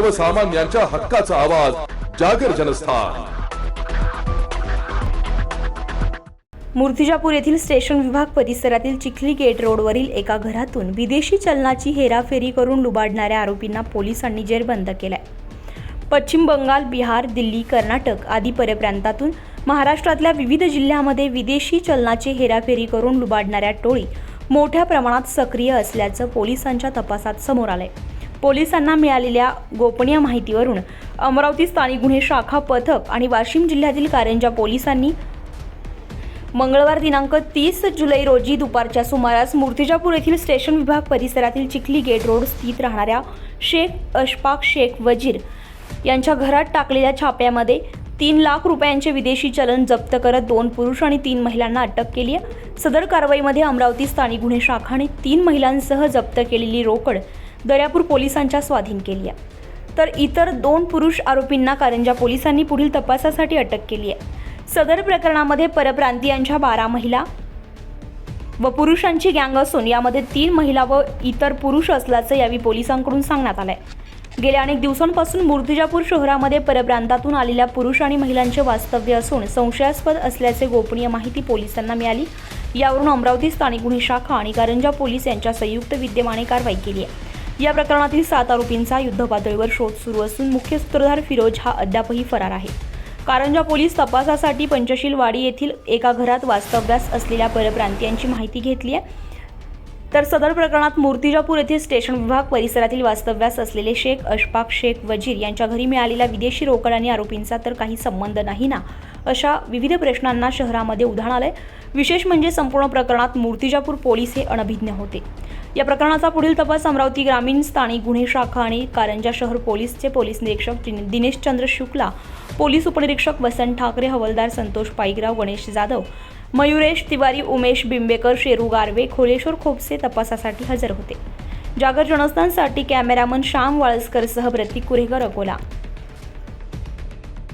सर्वसामान्यांच्या हक्काचा आवाज जागर जनस्थान. मूर्तिजापूर येथील स्टेशन विभाग परिसरातील चिखली गेट रोडवरील एका घरातून विदेशी चलनाची हेराफेरी करून लुबाडणाऱ्या आरोपींना पोलिसांनी जेरबंद केलाय. पश्चिम बंगाल बिहार दिल्ली कर्नाटक आदी परप्रांतातून महाराष्ट्रातल्या विविध जिल्ह्यामध्ये विदेशी चलनाची हेराफेरी करून लुबाडणाऱ्या टोळी मोठ्या प्रमाणात सक्रिय असल्याचं पोलिसांच्या तपासात समोर आलंय. पोलिसांना मिळालेल्या गोपनीय माहितीवरून अमरावती स्थानिक गुन्हे शाखा पथक आणि वाशिम जिल्ह्यातील कारंजा पोलिसांनी मंगळवार दिनांक तीस जुलै रोजी दुपारच्या सुमारास मूर्तिजापूर येथील स्टेशन विभाग परिसरातील चिखली गेट रोड स्थित राहणाऱ्या शेख अशफाक शेख वजीर यांच्या घरात टाकलेल्या छाप्यामध्ये तीन लाख रुपयांचे विदेशी चलन जप्त करत दोन पुरुष आणि तीन महिलांना अटक केली आहे. सदर कारवाईमध्ये अमरावती स्थानिक गुन्हे शाखाने तीन महिलांसह जप्त केलेली रोकड दर्यापूर पोलिसांच्या स्वाधीन केली आहे. तर इतर दोन पुरुष आरोपींना कारंजा पोलिसांनी पुढील तपासासाठी अटक केली आहे. सदर प्रकरणामध्ये परप्रांतीयांच्या बारा महिला व पुरुषांची गँग असून यामध्ये तीन महिला व इतर पुरुष असल्याचं यावेळी पोलिसांकडून सांगण्यात आलंय. गेल्या अनेक दिवसांपासून मूर्तिजापूर शहरामध्ये परप्रांतातून आलेल्या पुरुष आणि महिलांचे वास्तव्य असून संशयास्पद असल्याचे गोपनीय माहिती पोलिसांना मिळाली. यावरून अमरावती स्थानिक गुन्हे शाखा आणि कारंजा पोलीस यांच्या संयुक्त विद्यमाने कारवाई केली आहे. या प्रकरणातील सात आरोपींचा युद्धपातळीवर शोध सुरू असून मुख्य सूत्रधार फिरोज हा अद्यापही फरार आहे. कारंजा पोलीस तपासासाठी पंचशीलवाडी येथील एका घरात वास्तव्यास असलेल्या परप्रांतीयांची माहिती घेतली आहे. तर सदर प्रकरणात मूर्तिजापूर येथील स्टेशन विभाग परिसरातील वास्तव्यास असलेले शेख अशफाक शेख वजीर यांच्या घरी मिळालेल्या विदेशी रोकड आणि आरोपींचा तर काही संबंध नाही ना अशा विविध प्रश्नांना शहरामध्ये उधाण आलंय. विशेष म्हणजे संपूर्ण प्रकरणात मूर्तिजापूर पोलीस हे अनभिज्ञ होते. या प्रकरणाचा पुढील तपास अमरावती ग्रामीण स्थानिक गुन्हे शाखा आणि कारंजा शहर पोलीसचे पोलीस निरीक्षक दिन- दिनेश चंद्र शुक्ला पोलीस उपनिरीक्षक वसंत ठाकरे हवलदार संतोष पाईगराव गणेश जाधव मयुरेश तिवारी उमेश बिंबेकर शेरू गारवे खोलेश्वर खोपसे तपासासाठी हजर होते. जागर जनस्थानसाठी कॅमेरामन श्याम वाळसकरसह प्रतीक कुरेकर अकोला.